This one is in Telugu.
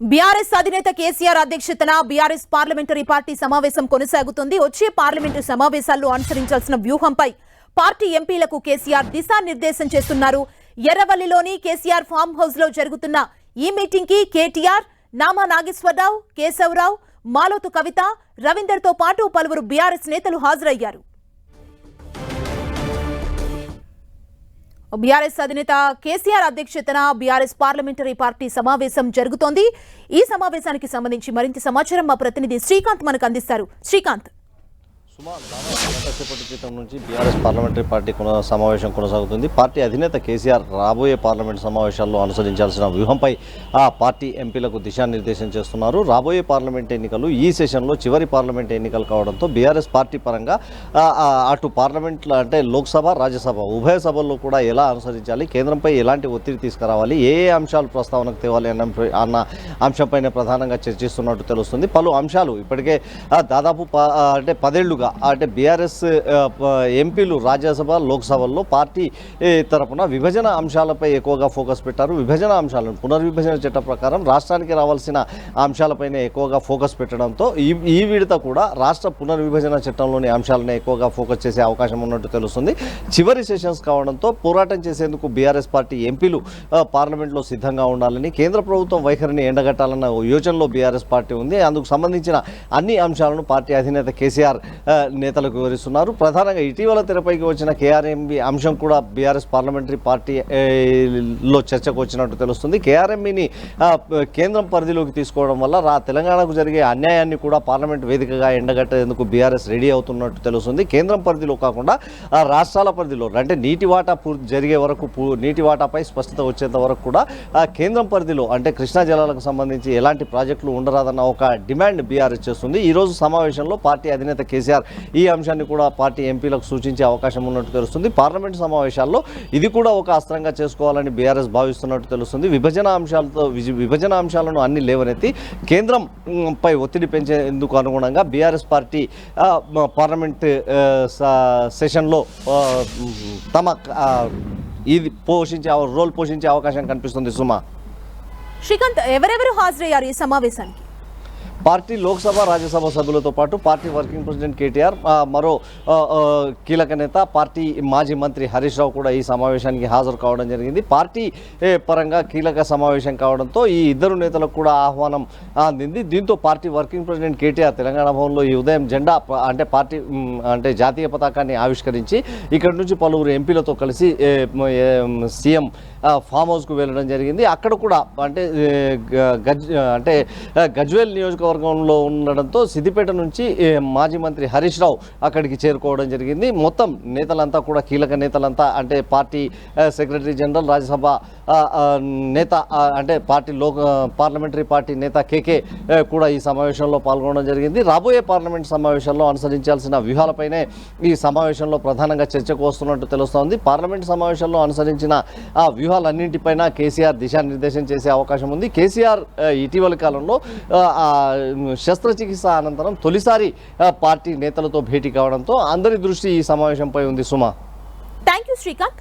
బీఆర్ఎస్ అధినేత కేసీఆర్ అధ్యక్షతన బీఆర్ఎస్ పార్లమెంటరీ పార్టీ సమావేశం కొనసాగుతుంది. వచ్చే పార్లమెంటు సమావేశాల్లో అనుసరించాల్సిన వ్యూహంపై పార్టీ ఎంపీలకు కేసీఆర్ దిశానిర్దేశం చేస్తున్నారు. ఎర్రవల్లిలోని కేసీఆర్ ఫామ్ హౌస్లో జరుగుతున్న ఈ మీటింగ్కి కేటీఆర్ నామా నాగేశ్వరరావు కేశవరావు మాలోతు కవిత రవీందర్తో పాటు పలువురు బీఆర్ఎస్ నేతలు హాజరయ్యారు. బీఆర్ఎస్ అధినేత కేసీఆర్ అధ్యక్షతన బీఆర్ఎస్ పార్లమెంటరీ పార్టీ సమావేశం జరుగుతోంది. ఈ సమావేశానికి సంబంధించి మరింత సమాచారం మా ప్రతినిధి శ్రీకాంత్ మనకు అందిస్తారు. శ్రీకాంత్. సుమారు క్రితం నుంచి బీఆర్ఎస్ పార్లమెంటరీ పార్టీ కొన సమావేశం కొనసాగుతుంది. పార్టీ అధినేత కేసీఆర్ రాబోయే పార్లమెంట్ సమావేశాల్లో అనుసరించాల్సిన వ్యూహంపై ఆ పార్టీ ఎంపీలకు దిశానిర్దేశం చేస్తున్నారు. రాబోయే పార్లమెంట్ ఎన్నికలు ఈ సెషన్లో చివరి పార్లమెంట్ ఎన్నికలు కావడంతో బీఆర్ఎస్ పార్టీ పరంగా అటు పార్లమెంట్లో అంటే లోక్సభ రాజ్యసభ ఉభయ సభల్లో కూడా ఎలా అనుసరించాలి కేంద్రంపై ఎలాంటి ఒత్తిడి తీసుకురావాలి ఏ ఏ అంశాలు ప్రస్తావనకు తేవాలి అన్న అన్న అంశంపైన ప్రధానంగా చర్చిస్తున్నట్టు తెలుస్తుంది. పలు అంశాలు ఇప్పటికే దాదాపు అంటే పదేళ్ళుగా అంటే బీఆర్ఎస్ ఎంపీలు రాజ్యసభ లోక్సభల్లో పార్టీ తరపున విభజన అంశాలపై ఎక్కువగా ఫోకస్ పెట్టారు. విభజన అంశాలను పునర్విభజన చట్ట ప్రకారం రాష్ట్రానికి రావాల్సిన అంశాలపైనే ఎక్కువగా ఫోకస్ పెట్టడంతో ఈ ఈ విడత కూడా రాష్ట్ర పునర్విభజన చట్టంలోని అంశాలనే ఎక్కువగా ఫోకస్ చేసే అవకాశం ఉన్నట్టు తెలుస్తుంది. చివరి సెషన్స్ కావడంతో పోరాటం చేసేందుకు బీఆర్ఎస్ పార్టీ ఎంపీలు పార్లమెంట్లో సిద్ధంగా ఉండాలని కేంద్ర ప్రభుత్వం వైఖరిని ఎండగట్టాలన్న యోచనలో బీఆర్ఎస్ పార్టీ ఉంది. అందుకు సంబంధించిన అన్ని అంశాలను పార్టీ అధినేత కేసీఆర్ నేతలు నేతలకు వివరిస్తున్నారు. ప్రధానంగా ఇటీవల తెరపైకి వచ్చిన కేఆర్ఎంబి అంశం కూడా బీఆర్ఎస్ పార్లమెంటరీ పార్టీ లో చర్చకు వచ్చినట్టు తెలుస్తుంది. కేఆర్ఎంబిని కేంద్రం పరిధిలోకి తీసుకోవడం వల్ల రా తెలంగాణకు జరిగే అన్యాయాన్ని కూడా పార్లమెంట్ వేదికగా ఎండగట్టేందుకు బీఆర్ఎస్ రెడీ అవుతున్నట్టు తెలుస్తుంది. కేంద్రం పరిధిలో కాకుండా రాష్ట్రాల పరిధిలో అంటే నీటి వాటా పూర్తి జరిగే వరకు నీటి వాటాపై స్పష్టత వచ్చేంత వరకు కూడా కేంద్రం పరిధిలో అంటే కృష్ణా జలాలకు సంబంధించి ఎలాంటి ప్రాజెక్టులు ఉండరాదన్న ఒక డిమాండ్ బీఆర్ఎస్ చేస్తుంది. ఈరోజు సమావేశంలో పార్టీ అధినేత కేసీఆర్ ఈ అంశాన్ని కూడా పార్టీ ఎంపీలకు సూచించే అవకాశం ఉన్నట్టు తెలుస్తుంది. పార్లమెంట్ సమావేశాల్లో ఇది కూడా ఒక అస్త్రంగా చేసుకోవాలని బీఆర్ఎస్ భావిస్తున్నట్టు తెలుస్తుంది. విభజన అంశాలతో విభజన అంశాలను అన్ని లేవనెత్తి కేంద్రం పై ఒత్తిడి పెంచేందుకు అనుగుణంగా బీఆర్ఎస్ పార్టీ పార్లమెంట్ సెషన్లో తమ ఇది పోషించే రోల్ పోషించే అవకాశం కనిపిస్తుంది సుమా. శ్రీకాంత్ ఎవరెవరు హాజరయ్యారు ఈ సమావేశానికి? పార్టీ లోక్సభ రాజ్యసభ సభ్యులతో పాటు పార్టీ వర్కింగ్ ప్రెసిడెంట్ కేటీఆర్ మరో కీలక నేత పార్టీ మాజీ మంత్రి హరీష్ రావు కూడా ఈ సమావేశానికి హాజరు కావడం జరిగింది. పార్టీ పరంగా కీలక సమావేశం కావడంతో ఈ ఇద్దరు నేతలకు కూడా ఆహ్వానం అందింది. దీంతో party working president KTR Telangana భవన్లో ఈ ఉదయం జెండా అంటే పార్టీ అంటే జాతీయ పతాకాన్ని ఆవిష్కరించి ఇక్కడ నుంచి పలువురు ఎంపీలతో కలిసి సీఎం ఫామ్ హౌస్కు వెళ్ళడం జరిగింది. అక్కడ కూడా అంటే గజ్ అంటే గజ్వేల్ నియోజకవర్గం మార్గంలో ఉండడంతో సిద్దిపేట నుంచి మాజీ మంత్రి హరీష్ రావు అక్కడికి చేరుకోవడం జరిగింది. మొత్తం నేతలంతా కూడా కీలక నేతలంతా అంటే పార్టీ సెక్రటరీ జనరల్ రాజ్యసభ నేత అంటే పార్టీ లోక పార్లమెంటరీ పార్టీ నేత కేకే కూడా ఈ సమావేశంలో పాల్గొనడం జరిగింది. రాబోయే పార్లమెంట్ సమావేశంలో అనుసరించాల్సిన వ్యూహాలపైనే ఈ సమావేశంలో ప్రధానంగా చర్చకు వస్తున్నట్టు తెలుస్తోంది. పార్లమెంట్ సమావేశంలో అనుసరించిన ఆ వ్యూహాలన్నింటిపైన కేసీఆర్ దిశానిర్దేశం చేసే అవకాశం ఉంది. కేసీఆర్ ఇటీవల ఇటీవలి కాలంలో శస్త్రచికిత్స అనంతరం తొలిసారి పార్టీ నేతలతో భేటీ కావడంతో అందరి దృష్టి ఈ సమావేశంపై ఉంది. సుమా. Thank you Srikanth